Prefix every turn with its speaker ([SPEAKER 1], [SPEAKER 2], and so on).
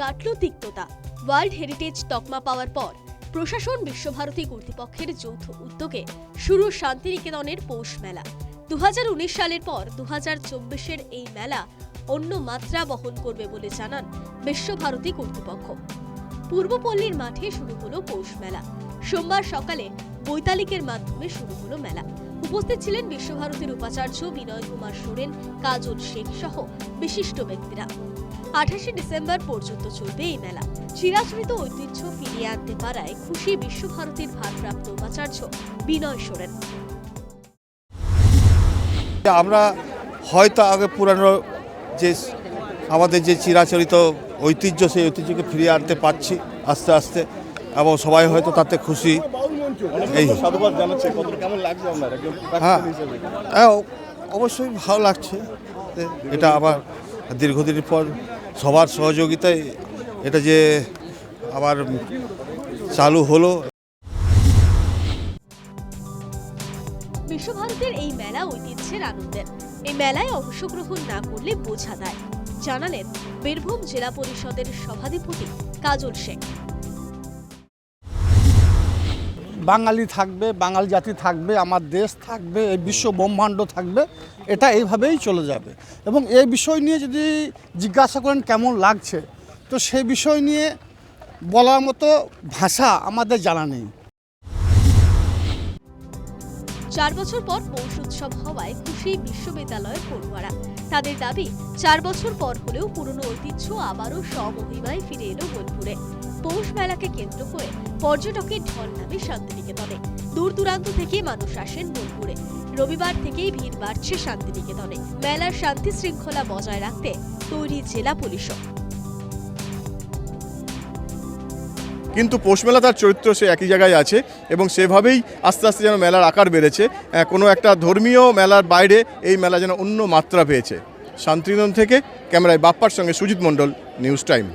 [SPEAKER 1] কাটল তিক্ততা। World heritage তকমা পাওয়ার পর প্রশাসন বিশ্বভারতী কর্তৃপক্ষের যৌথ উদ্যোগে শুরু শান্তিনিকেতনের পৌষ মেলা। দুহাজার উনিশ সালের পর দু চব্বিশের এই মেলা অন্য মাত্রা বহন করবে বলে জানান বিশ্বভারতী কর্তৃপক্ষ। পূর্বপল্লীর মাঠে শুরু হলো পৌষ মেলা। সোমবার সকালে বৈতালিকের মাধ্যমে শুরু হলো মেলা। উপস্থিত ছিলেন বিশ্বভারতীর উপাচার্য বিনয় কুমার সোরেন, কাজল শেখ সহ বিশিষ্ট ব্যক্তিরা। আঠাশে ডিসেম্বর পর্যন্ত চলবে এই মেলা। চিরাচরিত ঐতিহ্য ফিরিয়ে আনতে পারায় খুশি বিশ্বভারতীর ভারপ্রাপ্ত উপাচার্য বিনয় সোরেন।
[SPEAKER 2] আমরা হয়তো আগে পুরানো যে আমাদের যে চিরাচরিত ঐতিহ্য, সেই ঐতিহ্যকে ফিরিয়ে আনতে পারছি আস্তে আস্তে এবং সবাই হয়তো তাতে খুশি। এই হ্যাঁ। হ্যাঁ অবশ্যই ভালো লাগছে। এটা আবার দীর্ঘদিন পর সবার সহযোগিতায় এটা যে আবার চালু হলো।
[SPEAKER 1] বিশ্বভারতীর এই মেলা ঐতিহ্যের আনন্দের এই মেলায় অংশগ্রহণ না করলে বোঝা দেয় জানালেন বীরভূম জেলা পরিষদের সভাধিপতি কাজল শেখ।
[SPEAKER 3] বাঙালি থাকবে বাঙালি জাতি থাকবে আমার দেশ থাকবে এই বিশ্ব ব্রহ্মাণ্ড থাকবে এটা এইভাবেই চলে যাবে। এবং এই বিষয় নিয়ে যদি জিজ্ঞাসা করেন কেমন লাগছে তো সেই বিষয় নিয়ে বলার মতো ভাষা আমাদের জানা নেই।
[SPEAKER 1] চার বছর পর পৌষ উৎসব হওয়ায় খুশি বিশ্ববিদ্যালয়ের পড়ুয়ারা। তাদের দাবি, চার বছর পর হলেও পুরনো ঐতিহ্য আবারও স্বমহিমায় ফিরে এলো বোলপুরে। পৌষ মেলাকে কেন্দ্র করে পর্যটকের ঢল নামে শান্তিনিকেতনে। দূর দূরান্ত থেকে মানুষ আসেন বোলপুরে। রবিবার থেকেই ভিড় বাড়ছে শান্তিনিকেতনে। মেলার শান্তি শৃঙ্খলা বজায় রাখতে তৈরি জেলা পুলিশও।
[SPEAKER 4] কিন্তু পোষমেলা তার চরিত্র সে একই জায়গায় আছে এবং সেভাবেই আস্তে আস্তে যেন মেলার আকার বেড়েছে। কোনো একটা ধর্মীয় মেলার বাইরে এই মেলা যেন অন্য মাত্রা পেয়েছে। শান্তিনিধন থেকে ক্যামেরায় বাপ্পার সঙ্গে সুজিত মণ্ডল, নিউজ টাইম।